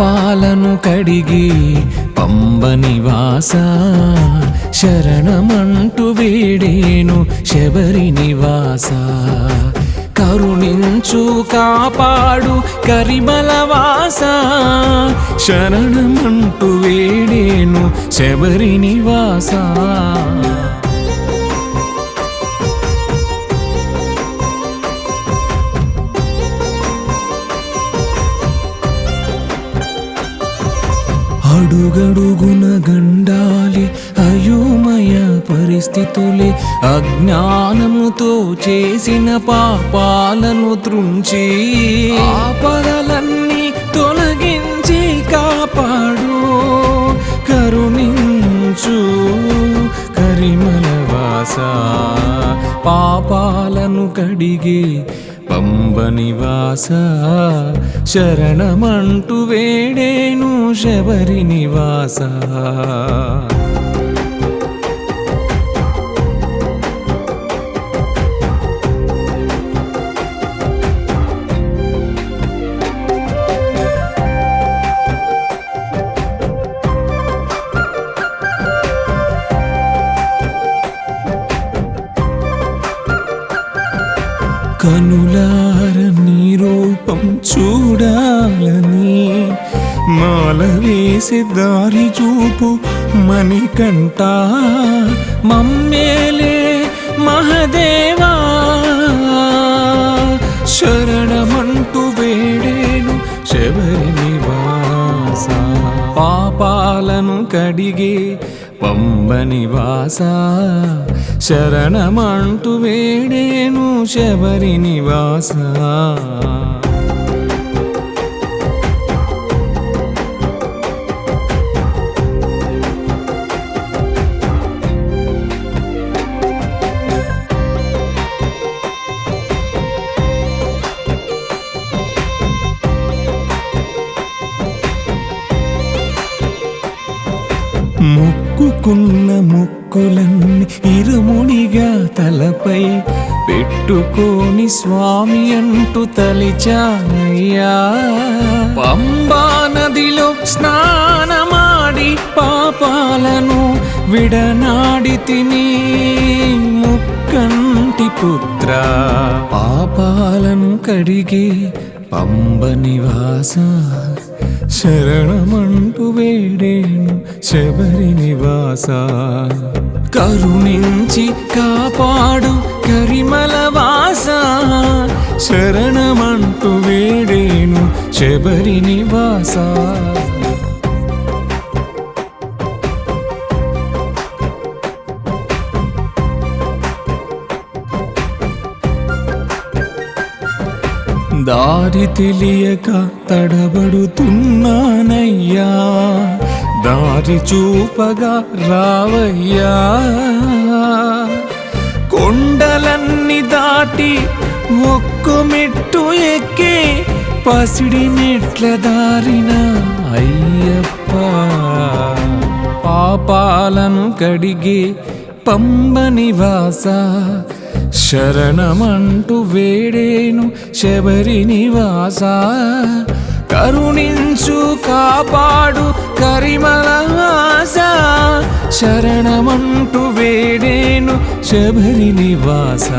పాపాలను కడిగి పంబ నివాస శరణమంటూ వేడేను శబరి నివాస కరుణించు కాపాడు కరిమలవాస శరణమంటు శరణమంటూ వేడేను శబరి నివాస అడుగడుగున గండాలి అయోమయ పరిస్థితులే. అజ్ఞానముతో చేసిన పాపాలను త్రుంచి ఆపదలన్నీ తొలగించి కాపాడు. కరుణించు కరిమల వాస. పాపాలను కడిగి పంబ నివాస శరణమంటు వేడేను శబరి నివాస కనులార నీ రూపం చూడాలని మాల వేసి దారి చూపు మణికంట మమ్మేలే మహదేవా శరణమంటూ వేడేను శబరి నివాస పాపాలను కడిగే పంబని నివాస శరణమంటూ వేడేను శబరి నివాస మొక్కుకున్న మొక్కులన్నీ ఇరుముడిగా తలపై పెట్టుకోని స్వామి అంటూ తలిచానయ్యా. పంబా నదిలో స్నానమాడి పాపాలను విడనాడి తిని ముక్కంటి పుత్ర. పాపాలను కడిగి పంబ నివాస శరణమంటూ వేడేను శబరి నివాస. కరుణించి కాపాడు కరిమల వాస. శరణమంటూ వేడేను శబరి నివాస. దారి తెలియక తడబడుతున్నానయ్యా. దారి చూపగా రావయ్యా. కొండలన్నీ దాటి ఒక్క మెట్టు ఎక్కి పసిడి మెట్ల దారిన అయ్యప్ప. పాపాలను కడిగే పంబ నివాస శరణమంటూ వేడేను శబరి నివాస. కరుణించు కాపాడు కరిమలవాస శరణమంటూ వేడేను శబరి నివాస.